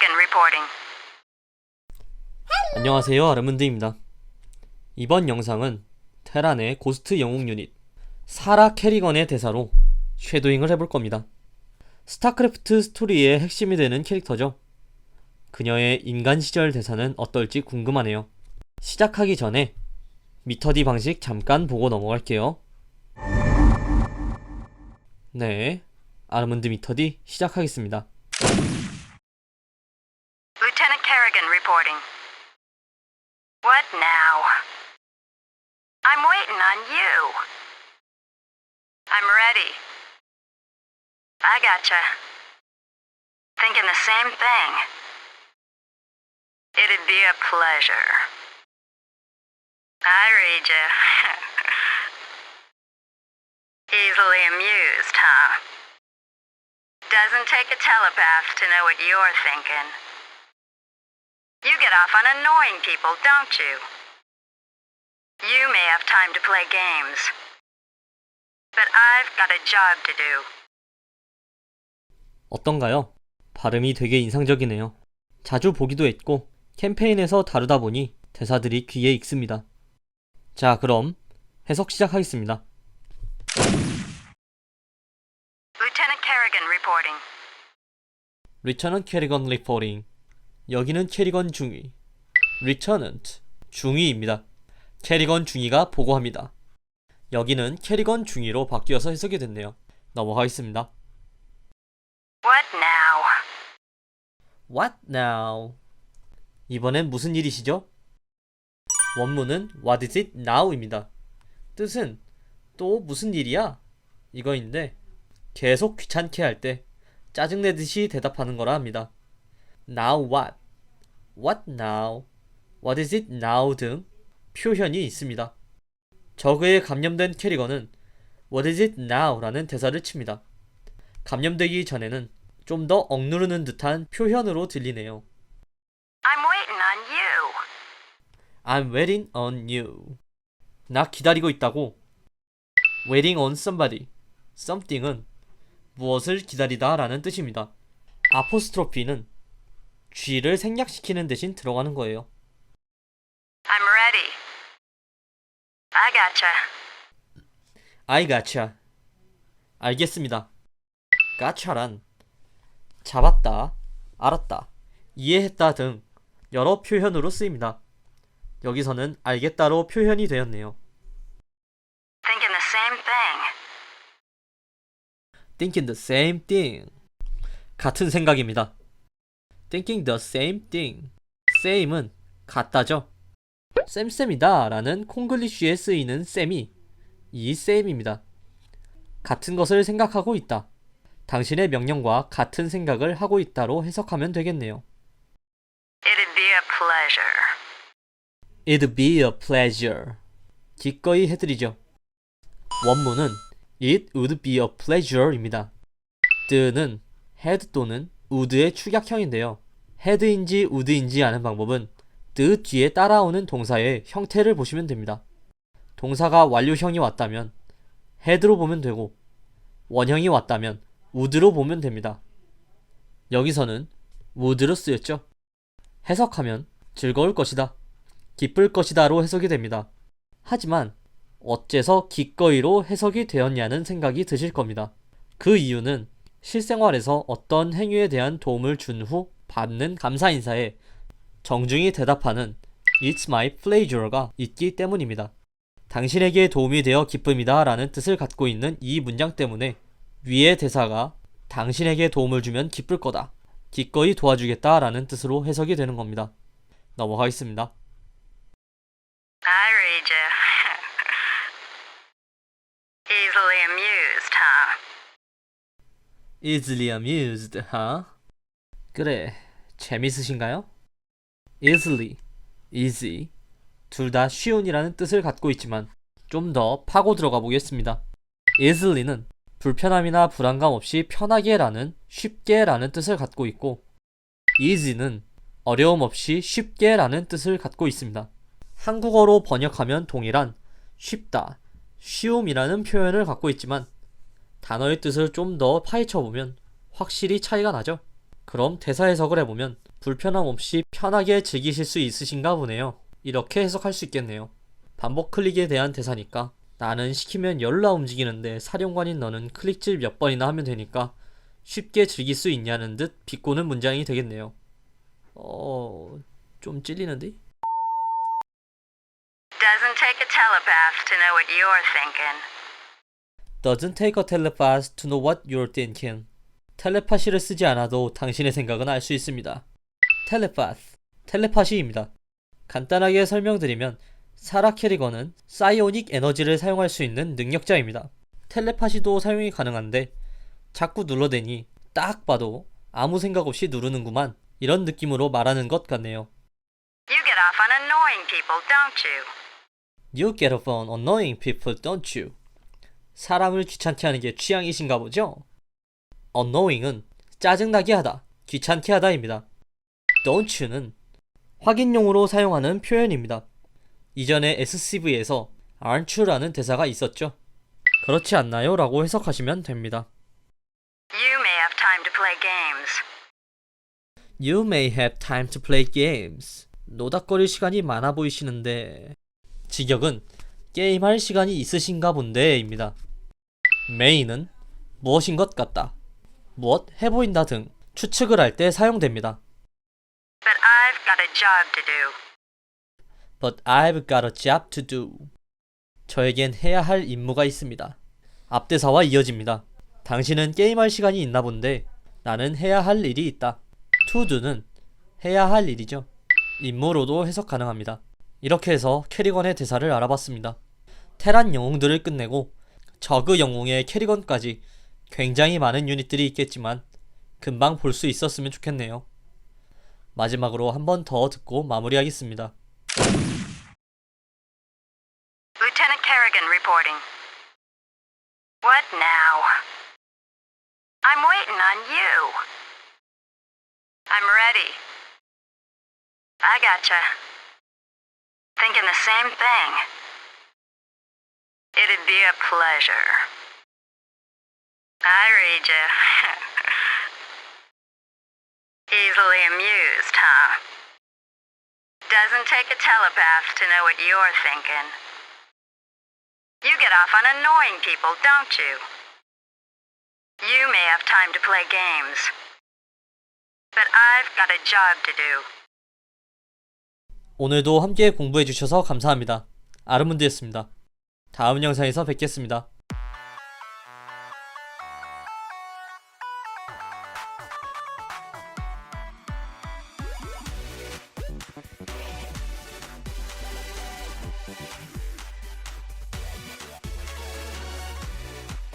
Kerrigan reporting. 안녕하세요 아르문드입니다. 이번 영상은 테란의 고스트 영웅 유닛 사라 캐리건의 대사로 쉐도잉을 해볼 겁니다. 스타크래프트 스토리의 핵심이 되는 캐릭터죠. 그녀의 인간 시절 대사는 어떨지 궁금하네요. 시작하기 전에 미터디 방식 잠깐 보고 넘어갈게요. 네, 아르문드 미터디 시작하겠습니다. What now? I'm waiting on you. I'm ready. I gotcha. Thinking the same thing. It'd be a pleasure. I read you. Easily amused, huh? Doesn't take a telepath to know what you're thinking. You get off on annoying people, don't you? You may have time to play games. But I've got a job to do. 어떤가요? 발음이 되게 인상적이네요. 자주 보기도 했고 캠페인에서 다루다 보니 대사들이 귀에 익습니다. 자, 그럼 해석 시작하겠습니다. Lieutenant Kerrigan reporting. 리처넌 캐리건 리포팅 여기는 캐리건 중위 리처넌트 중위입니다. 캐리건 중위가 보고합니다. 여기는 캐리건 중위로 바뀌어서 해석이 됐네요. 넘어가겠습니다. What now? What now? 이번엔 무슨 일이시죠? 원문은 What is it now입니다. 뜻은 또 무슨 일이야? 이거인데 계속 귀찮게 할 때 짜증내듯이 대답하는 거라 합니다. Now what? What now? What is it now 등 표현이 있습니다. 저그에 감염된 캐리건은 What is it now? 라는 대사를 칩니다. 감염되기 전에는 좀 더 억누르는 듯한 표현으로 들리네요. I'm waiting on you. I'm waiting on you. 나 기다리고 있다고. waiting on somebody. something은 무엇을 기다리다 라는 뜻입니다. 아포스트로피는 쥐를 생략시키는 대신 들어가는 거예요. I'm ready. I gotcha. I gotcha. 알겠습니다. gotcha란 잡았다, 알았다, 이해했다 등 여러 표현으로 쓰입니다. 여기서는 알겠다로 표현이 되었네요. Thinking the same thing. thinking the same thing. 같은 생각입니다. Thinking the same thing. same은 같다죠. 쌤쌤이다 라는 콩글리쉬에 쓰이는 쌤이 이 same입니다. 같은 것을 생각하고 있다. 당신의 명령과 같은 생각을 하고 있다로 해석하면 되겠네요. It'd be a pleasure. It'd be a pleasure. 기꺼이 해드리죠. 원문은 It would be a pleasure입니다. 드는 had 또는 would의 축약형인데요. had인지 would인지 아는 방법은 the 뒤에 따라오는 동사의 형태를 보시면 됩니다. 동사가 완료형이 왔다면 had로 보면 되고 원형이 왔다면 would로 보면 됩니다. 여기서는 would로 쓰였죠. 해석하면 즐거울 것이다. 기쁠 것이다로 해석이 됩니다. 하지만 어째서 기꺼이로 해석이 되었냐는 생각이 드실 겁니다. 그 이유는 실생활에서 어떤 행위에 대한 도움을 준 후 받는 감사 인사에 정중히 대답하는 It's my pleasure가 있기 때문입니다. 당신에게 도움이 되어 기쁨이다 라는 뜻을 갖고 있는 이 문장 때문에 위의 대사가 당신에게 도움을 주면 기쁠 거다. 기꺼이 도와주겠다 라는 뜻으로 해석이 되는 겁니다. 넘어가겠습니다. Easily amused, huh? Easily amused, huh? 그래, 재밌으신가요? easily, easy 둘 다 쉬운이라는 뜻을 갖고 있지만 좀 더 파고 들어가 보겠습니다. easily는 불편함이나 불안감 없이 편하게라는 쉽게라는 뜻을 갖고 있고 easy는 어려움 없이 쉽게라는 뜻을 갖고 있습니다. 한국어로 번역하면 동일한 쉽다, 쉬움이라는 표현을 갖고 있지만 단어의 뜻을 좀 더 파헤쳐 보면 확실히 차이가 나죠. 그럼 대사 해석을 해보면 불편함 없이 편하게 즐기실 수 있으신가 보네요. 이렇게 해석할 수 있겠네요. 반복 클릭에 대한 대사니까 나는 시키면 열나 움직이는데 사령관인 너는 클릭질 몇 번이나 하면 되니까 쉽게 즐길 수 있냐는 듯 비꼬는 문장이 되겠네요. 어... 좀 찔리는데? Doesn't take a telepath to know what you're thinking. Doesn't take a telepath to know what you're thinking. 텔레파시를 쓰지 않아도 당신의 생각은 알 수 있습니다. 텔레파스, 텔레파시입니다. 간단하게 설명드리면 사라 캐리건은 사이오닉 에너지를 사용할 수 있는 능력자입니다. 텔레파시도 사용이 가능한데 자꾸 눌러대니 딱 봐도 아무 생각 없이 누르는구만 이런 느낌으로 말하는 것 같네요. You get off on annoying people, don't you? You get off on annoying people, don't you? 사람을 귀찮게 하는 게 취향이신가 보죠? annoying은 짜증나게 하다, 귀찮게 하다입니다. don't you는 확인용으로 사용하는 표현입니다. 이전에 SCV에서 aren't you라는 대사가 있었죠. 그렇지 않나요? 라고 해석하시면 됩니다. You may have time to play games. You may have time to play games. 노닥거릴 시간이 많아 보이시는데 직역은 게임할 시간이 있으신가 본데입니다. May는 무엇인 것 같다, 무엇 해 보인다 등 추측을 할 때 사용됩니다. But I've got a job to do. But I've got a job to do. 저에겐 해야 할 임무가 있습니다. 앞대사와 이어집니다. 당신은 게임할 시간이 있나 본데 나는 해야 할 일이 있다. to do는 해야 할 일이죠. 임무로도 해석 가능합니다. 이렇게 해서 캐리건의 대사를 알아봤습니다. 테란 영웅들을 끝내고 저그 영웅의 캐리건까지 굉장히 많은 유닛들이 있겠지만 금방 볼 수 있었으면 좋겠네요. 마지막으로 한 번 더 듣고 마무리하겠습니다. Lieutenant Kerrigan reporting. What now? I'm waiting on you. I'm ready. I gotcha. Thinking the same thing. It'd be a pleasure. I read you. Easily amused, huh? Doesn't take a telepath to know what you're thinking. You get off on annoying people, don't you? You may have time to play games. But I've got a job to do. 오늘도 함께 공부해 주셔서 감사합니다. 아르문드였습니다. 다음 영상에서 뵙겠습니다.